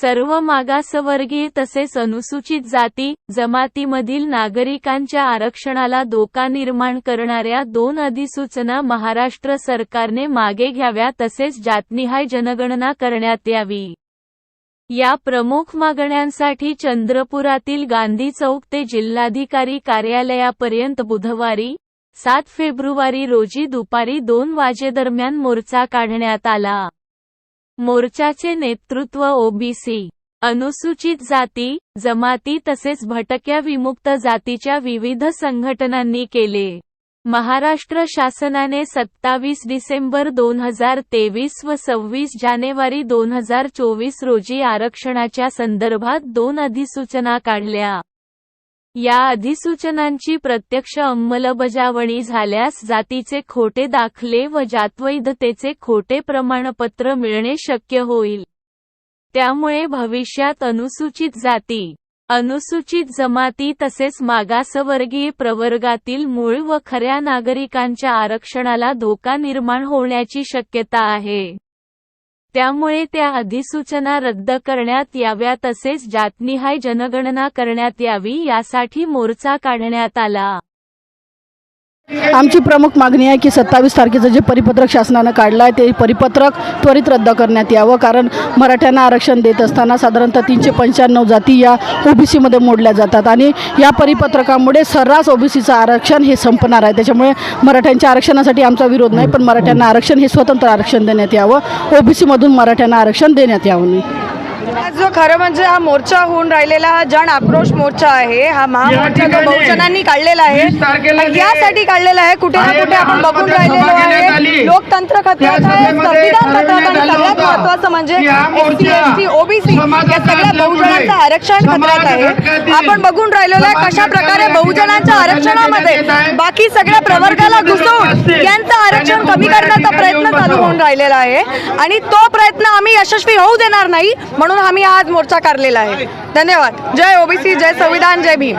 सर्व मागासवर्गीय तसेच अनुसूचित जाती जमातीमधील नागरिकांच्या आरक्षणाला धोका निर्माण करणाऱ्या दोन अधिसूचना महाराष्ट्र सरकारने मागे घ्याव्या तसेच जातनिहाय जनगणना करण्यात यावी. या प्रमुख मागण्यांसाठी चंद्रपुरातील गांधी चौक ते जिल्हाधिकारी कार्यालयापर्यंत बुधवारी सात फेब्रुवारी रोजी दुपारी दोन वाजेदरम्यान मोर्चा काढण्यात आला. मोर्चाचे नेतृत्व ओबीसी अनुसूचित जाती जमाती तसेच भटक्या विमुक्त जातीच्या विविध संघटनांनी केले. महाराष्ट्र शासनाने सत्तावीस डिसेंबर दोन हजार तेवीस व सव्वीस जानेवारी दोन हजार चोवीस रोजी आरक्षणाच्या संदर्भात दोन अधिसूचना काढल्या. या अधिसूचनांची प्रत्यक्ष अंमलबजावणी झाल्यास जातीचे खोटे दाखले व जातवैधतेचे खोटे प्रमाणपत्र मिळणे शक्य होईल. त्यामुळे भविष्यात अनुसूचित जाती अनुसूचित जमाती तसेच मागासवर्गीय प्रवर्गातील मूळ व खऱ्या नागरिकांच्या आरक्षणाला धोका निर्माण होण्याची शक्यता आहे. त्यामुळे त्या अधिसूचना रद्द करण्यात याव्या तसेच जातनिहाय जनगणना करण्यात यावी यासाठी मोर्चा काढण्यात आला. आमची प्रमुख मागणी आहे की सत्तावीस तारखेचं जे परिपत्रक शासनानं काढलं आहे ते परिपत्रक त्वरित रद्द करण्यात यावं. कारण मराठ्यांना आरक्षण देत असताना साधारणतः तीनशे पंच्याण्णव जाती या ओबीसीमध्ये मोडल्या जातात. आणि या परिपत्रकामुळे सर्रास ओबीसीचं आरक्षण हे संपणार आहे. त्याच्यामुळे मराठ्यांच्या आरक्षणासाठी आमचा विरोध नाही पण मराठ्यांना आरक्षण हे स्वतंत्र आरक्षण देण्यात यावं. ओबीसीमधून मराठ्यांना आरक्षण देण्यात यावं. नाही आज जो खरं म्हणजे हा मोर्चा होऊन राहिलेला हा जन आक्रोश मोर्चा आहे हा महामोर्चा जो बहुजनांनी काढलेला आहे. यासाठी काढलेला आहे कुठे ना कुठे आपण बघून राहिलेलो आहे. लोकतंत्र खतऱ्यात आहे संविधान खतऱ्यात आणि सगळ्यात महत्वाचं म्हणजे एसटी ओबीसी या सगळ्या बहुजनांचं आरक्षण खतऱ्यात आहे. आपण बघून राहिलेलो आहे कशा प्रकारे बहुजनांच्या आरक्षणामध्ये बाकी सगळ्या प्रवर्गाला घुसवून यांचं आरक्षण कमी करण्याचा प्रयत्न चालू होऊन राहिलेला आहे. आणि तो प्रयत्न आम्ही यशस्वी होऊ देणार नाही म्हणून आम्ही आज मोर्चा काढलेला आहे. धन्यवाद. जय ओबीसी जय संविधान जय भीम.